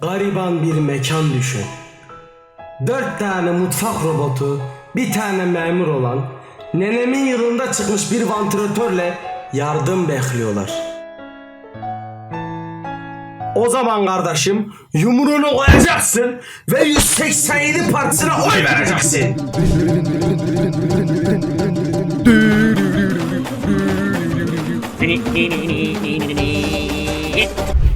Gariban bir mekan düşün. Dört tane mutfak robotu, bir tane memur olan, nenemin yılında çıkmış bir vantilatörle yardım bekliyorlar. O zaman kardeşim yumruğunu koyacaksın ve 187 partisine oy vereceksin.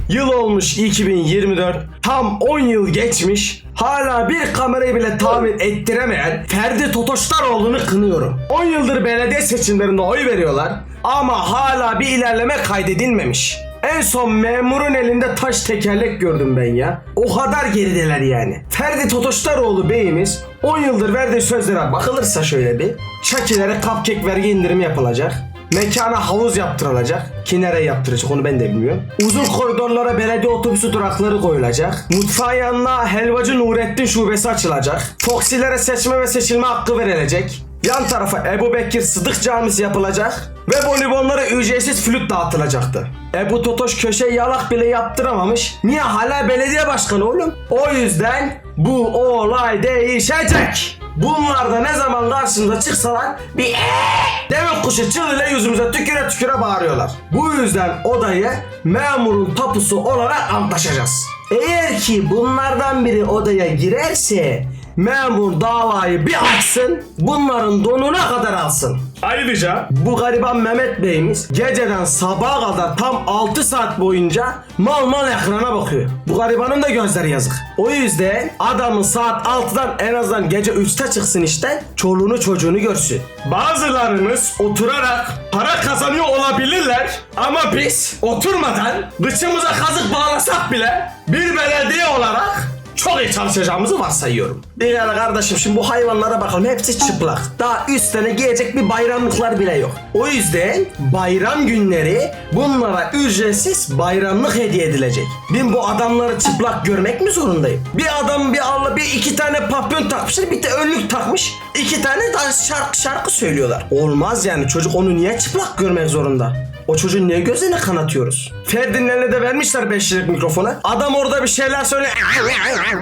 Yıl olmuş 2024. Tam 10 yıl geçmiş. Hala bir kamerayı bile tamir ettiremeyen Ferdi Totoştaroğlu'nu kınıyorum. 10 yıldır belediye seçimlerinde oy veriyorlar ama hala bir ilerleme kaydedilmemiş. En son memurun elinde taş tekerlek gördüm ben ya. O kadar gerideler yani. Ferdi Totoştaroğlu beyimiz 10 yıldır verdiği sözlere bakılırsa şöyle bir. Şakilere cupcake vergi indirimi yapılacak. Mekana havuz yaptırılacak. Ki nereye yaptıracak onu ben de bilmiyorum. Uzun koridorlara belediye otobüsü durakları koyulacak. Mutfağın yanına helvacı Nurettin şubesi açılacak. Foksilere seçme ve seçilme hakkı verilecek. Yan tarafa Ebu Bekir Sıdık Camisi yapılacak ve bonibonlara ücretsiz flüt dağıtılacaktı. Ebu Totoş köşe yalak bile yaptıramamış. Niye hala belediye başkanı oğlum? O yüzden bu olay değişecek. Bunlar da ne zaman karşımıza çıksalar bir eee deve kuşu çığlığıyla yüzümüze tüküre tüküre bağırıyorlar. Bu yüzden odayı memurun tapusu olarak antlaşacağız. Eğer ki bunlardan biri odaya girerse memur davayı bir açsın bunların donuna kadar alsın. Ayrıca bu gariban Mehmet Bey'imiz geceden sabaha kadar tam 6 saat boyunca mal mal ekrana bakıyor. Bu garibanın da gözleri yazık. O yüzden adamın saat 6'dan en azından gece 3'te çıksın işte çoluğunu çocuğunu görsün. Bazılarımız oturarak para kazanıyor olabilirler ama biz oturmadan gıçımıza kazık bağlasak bile bir belediye olarak çok iyi çalışacağımızı varsayıyorum. Bir yani kardeşim şimdi bu hayvanlara bakalım hepsi çıplak. Daha üstlerine giyecek bir bayramlıklar bile yok. O yüzden bayram günleri bunlara ücretsiz bayramlık hediye edilecek. Ben bu adamları çıplak görmek mi zorundayım? Bir adam bir Allah bir iki tane papyon takmışlar bir de önlük takmış. iki tane daha şarkı şarkı söylüyorlar. Olmaz yani çocuk onu niye çıplak görmek zorunda? O çocuğun niye gözüne kanatıyoruz? Ferdi'nin eline de vermişler 5 liralık mikrofonu. Adam orada bir şeyler söyle.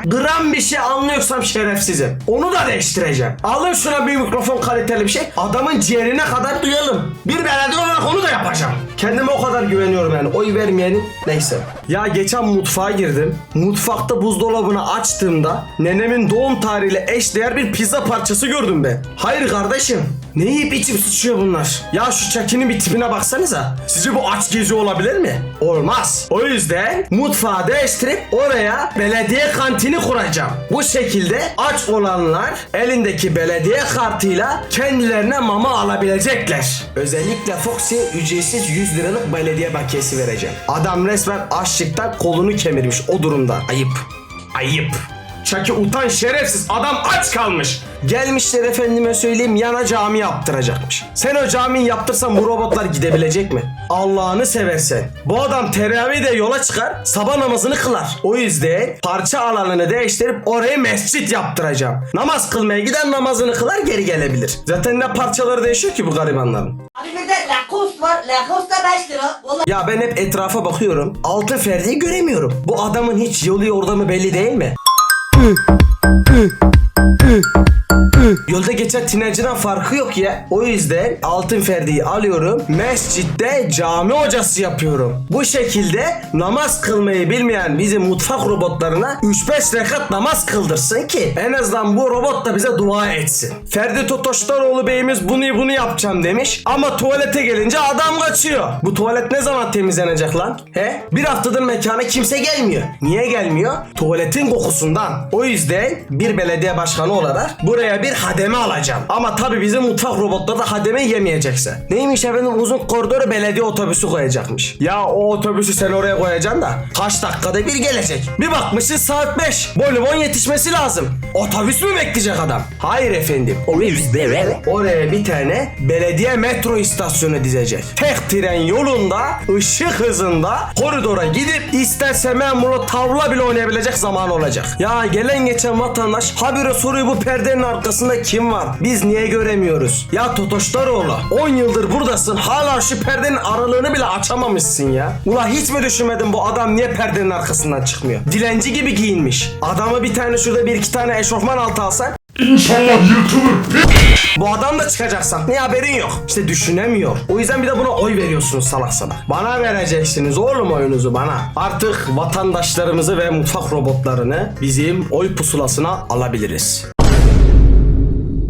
Gram bir şey anlıyorsam şerefsizim. Onu da değiştireceğim. Alın şuna bir mikrofon kaliteli bir şey. Adamın ciğerine kadar duyalım. Bir belediye olarak onu da yapacağım. Kendime o kadar güveniyorum yani. Oy vermeyenin neyse. Ya geçen mutfağa girdim. Mutfakta buzdolabını açtığımda nenemin doğum tarihiyle eşdeğer bir pizza parçası gördüm ben. Hayır kardeşim. Ne yiyip içip sıçıyor bunlar? Ya şu çakinin bir tipine baksanıza. Sizce bu aç gezi olabilir mi? Olmaz. O yüzden mutfağı değiştirip oraya belediye kantini kuracağım. Bu şekilde aç olanlar elindeki belediye kartıyla kendilerine mama alabilecekler. Özellikle Foxy'ye ücretsiz 100 liralık belediye bakiyesi vereceğim. Adam resmen açlıktan kolunu kemirmiş o durumda. Ayıp. Ayıp. Çaki utan şerefsiz adam aç kalmış. Gelmişler efendime söyleyeyim yana cami yaptıracakmış. Sen o camiyi yaptırsan bu robotlar gidebilecek mi? Allah'ını seversen. Bu adam teravih de yola çıkar sabah namazını kılar. O yüzden parça alanını değiştirip oraya mescit yaptıracağım. Namaz kılmaya giden namazını kılar geri gelebilir. Zaten ne parçaları değişiyor ki bu garibanların. Abi bir de Lacoste var. Lacoste da 5 lira. Vallahi Ya ben hep etrafa bakıyorum. Altın Ferdi'yi göremiyorum. Bu adamın hiç yolu orada mı belli değil mi? 으, 으, 으. Yolda geçen tinerciden farkı yok ya. O yüzden Altın Ferdi'yi alıyorum. Mescitte cami hocası yapıyorum. Bu şekilde namaz kılmayı bilmeyen bizim mutfak robotlarına 3-5 rekat namaz kıldırsın ki en azından bu robot da bize dua etsin. Ferdi Totoştaroğlu beyimiz bunu bunu yapacağım demiş ama tuvalete gelince adam kaçıyor. Bu tuvalet ne zaman temizlenecek lan? He? Bir haftadır mekana kimse gelmiyor. Niye gelmiyor? Tuvaletin kokusundan. O yüzden bir belediye başkanı olarak buraya bir hademe alacağım. Ama tabii bizim mutfak robotları da hademe yemeyecekse. Neymiş efendim uzun koridoru belediye otobüsü koyacakmış. Ya o otobüsü sen oraya koyacaksın da kaç dakikada bir gelecek. Bir bakmışsın saat 5. Bolibon yetişmesi lazım. Otobüs mü bekleyecek adam? Hayır efendim. Oraya bir tane belediye metro istasyonu dizecek. Tek tren yolunda ışık hızında koridora gidip isterse memurla tavla bile oynayabilecek zaman olacak. Ya gelen geçen vatandaş habire soruyu bu perdenin arkasında kim var? Biz niye göremiyoruz? Ya Totoştaroğlu 10 yıldır buradasın hala şu perdenin aralığını bile açamamışsın ya. Ula hiç mi düşünmedin bu adam niye perdenin arkasından çıkmıyor? Dilenci gibi giyinmiş. Adamı bir tane şurada bir iki tane eşofman altı alsak İnşallah yırtılır. bu adam da çıkacaksak ne haberin yok. İşte düşünemiyor. O yüzden bir de buna oy veriyorsunuz salak salak. Bana vereceksiniz oğlum oyunuzu bana. Artık vatandaşlarımızı ve mutfak robotlarını bizim oy pusulasına alabiliriz.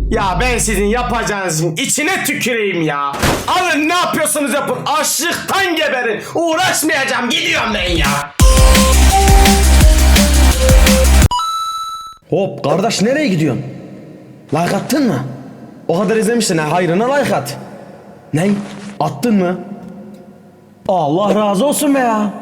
Ya ben sizin yapacağınızın içine tüküreyim ya. Alın ne yapıyorsunuz yapın. Açlıktan geberin. Uğraşmayacağım gidiyorum ben ya. Hop kardeş nereye gidiyorsun? Like attın mı? O kadar izlemişsin ha hayrına like at. Ne? Attın mı? Allah razı olsun be ya.